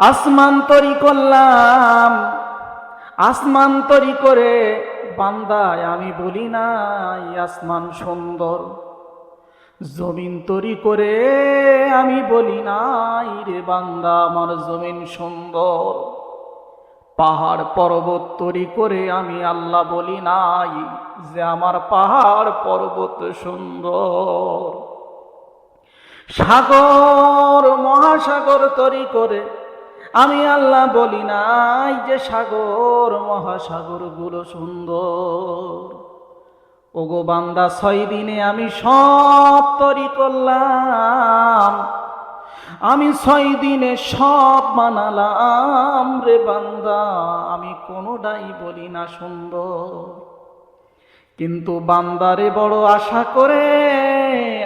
আসমান তরি করলাম, আসমান তরি করে বান্দায় আমি বলি নাই, আসমান সুন্দর। জমিন তরি করে আমি বলি নাই রে বান্দা, আমার জমিন সুন্দর। পাহাড় পর্বত তরি করে আমি আল্লাহ বলি নাই যে আমার পাহাড় পর্বত সুন্দর। সাগর, মহাসাগর তরি করে আমি আল্লাহ বলি নাই যে সাগর মহাসাগরগুলো সুন্দর। ওগো বান্দা, ছয় দিনে আমি সব তরি করলাম। আমি ছয় দিনে সব মানালাম রে বান্দা, আমি কোনোটাই বলি না সুন্দর। কিন্তু বান্দারে বড় আশা করে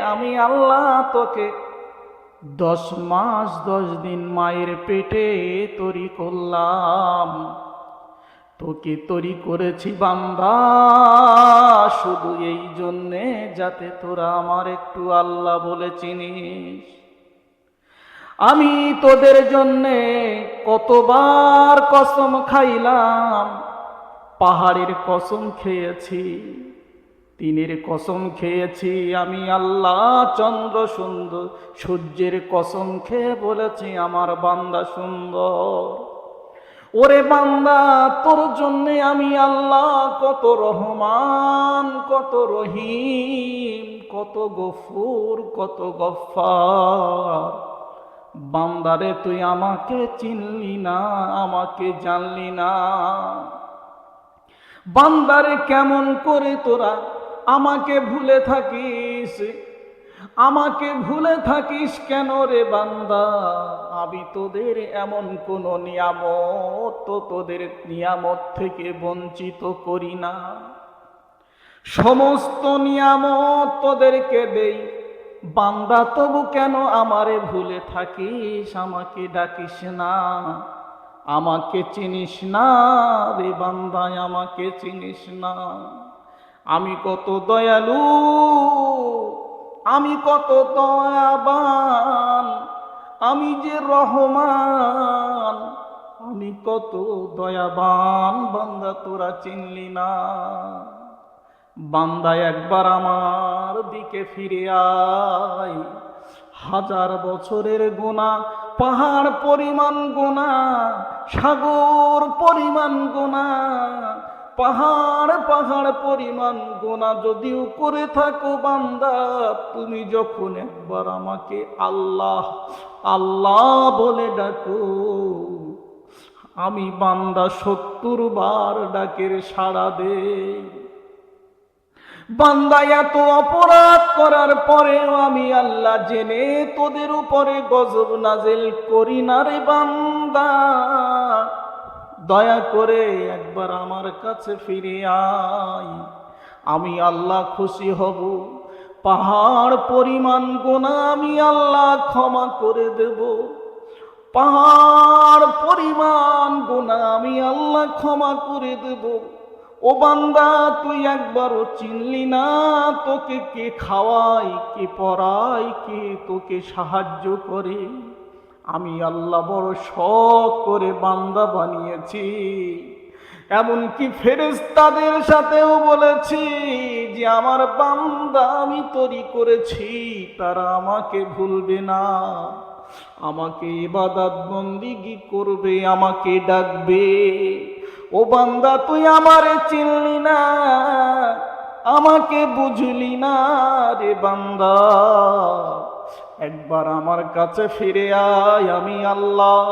আমি আল্লাহ তোকে দশ মাস, দশ দিন মায়ের পেটে তরি করলাম। তোকে তরি করেছি বান্দা, শুধু এই জন্যে যাতে তোরা আমার একটু আল্লাহ বলে চিনিস। আমি তোদের জন্যে কতবার কসম খাইলাম, পাহাড়ের কসম খেয়েছি। তিনের কসম খেয়েছি আমি আল্লাহ, চন্দ্র সুন্দর। সূর্যের কসম খেয়ে বলেছি আমার বান্দা সুন্দর। ওরে বান্দা, তোর জন্যে আমি আল্লাহ কত রহমান, কত রহিম, কত গফুর, কত গফার বান্দারে তুই আমাকে চিনলি না, আমাকে জানলি না। বান্দারে কেমন করে তোরা আমাকে ভুলে থাকিস। আমাকে ভুলে থাকিস কেন রে বান্দা? আমি তোদের এমন কোন নিয়ামত তোদের নিয়ামত থেকে বঞ্চিত করি না। সমস্ত নিয়ামত তোদেরকে দেই। বান্দা, তবু কেন আমারে ভুলে থাকিস? আমাকে ডাকিস না। আমাকে চিনিস না রে বান্দায় আমাকে চিনিস না। আমি কত দয়ালু, আমি কত দয়াবান, আমি যে রহমান, আমি কত দয়াবান, বান্দা তোরা চিনলি না। বান্দা একবার আমার দিকে ফিরে আয়। হাজার বছরের গোনা পাহাড় পরিমাণ গোনা সাগর পরিমাণ গোনা পাহাড় পাহাড় পরিমাণ গোনা যদিও করে থাকো বান্দা, তুমি যখন একবার আমাকে আল্লাহ আল্লাহ বলে ডাকো, আমি বান্দা সত্তর বার ডাকের সাড়া দে বান্দা এত অপরাধ করার পরেও আমি আল্লাহ জেনে তোদের উপরে গজব নাজেল করি না রে বান্দা। দয়া করে একবার আমার কাছে ফিরে আয়। আমি আল্লাহ খুশি হব। পাহাড় পরিমাণ গোনা আমি আল্লাহ ক্ষমা করে দেব। পাহাড় পরিমাণ গোনা আমি আল্লাহ ক্ষমা করে দেব। ও বান্দা, তুই একবারও চিনলি না তোকে কে খাওয়াই কে পড়াই কে তোকে সাহায্য করে? আমি আল্লাহ বড় শখ করে বান্দা বানিয়েছি। এমনকি ফেরেস্তাদের সাথেও বলেছি যে, আমার বান্দা আমি তৈরি করেছি, তারা আমাকে ভুলবে না। আমাকে ইবাদত বন্দিগি করবে, আমাকে ডাকবে। ও বান্দা, তুই আমারে চিনলি না, আমাকে বুঝলি না রে বান্দা। একবার আমার কাছে ফিরে আয় আমি আল্লাহ।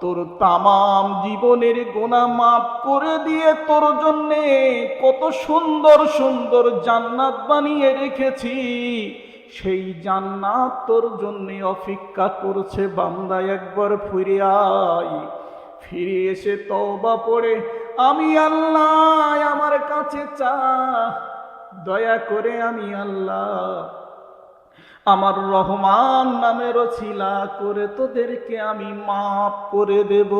তোর তামাম জীবনের গোনা মাফ করে দিয়ে তোর জন্যে কত সুন্দর সুন্দর জান্নাত বানিয়ে রেখেছি। সেই জান্নাত তোর জন্য অপেক্ষা করছে, বান্দা একবার ফিরে আয়। ফিরে এসে তওবা পড়ে আমি আল্লাহ, আমার কাছে চা। দয়া করে আমি আল্লাহ আমার রহমান নামেরও ছিলা করে তোদেরকে আমি মাফ করে দেব।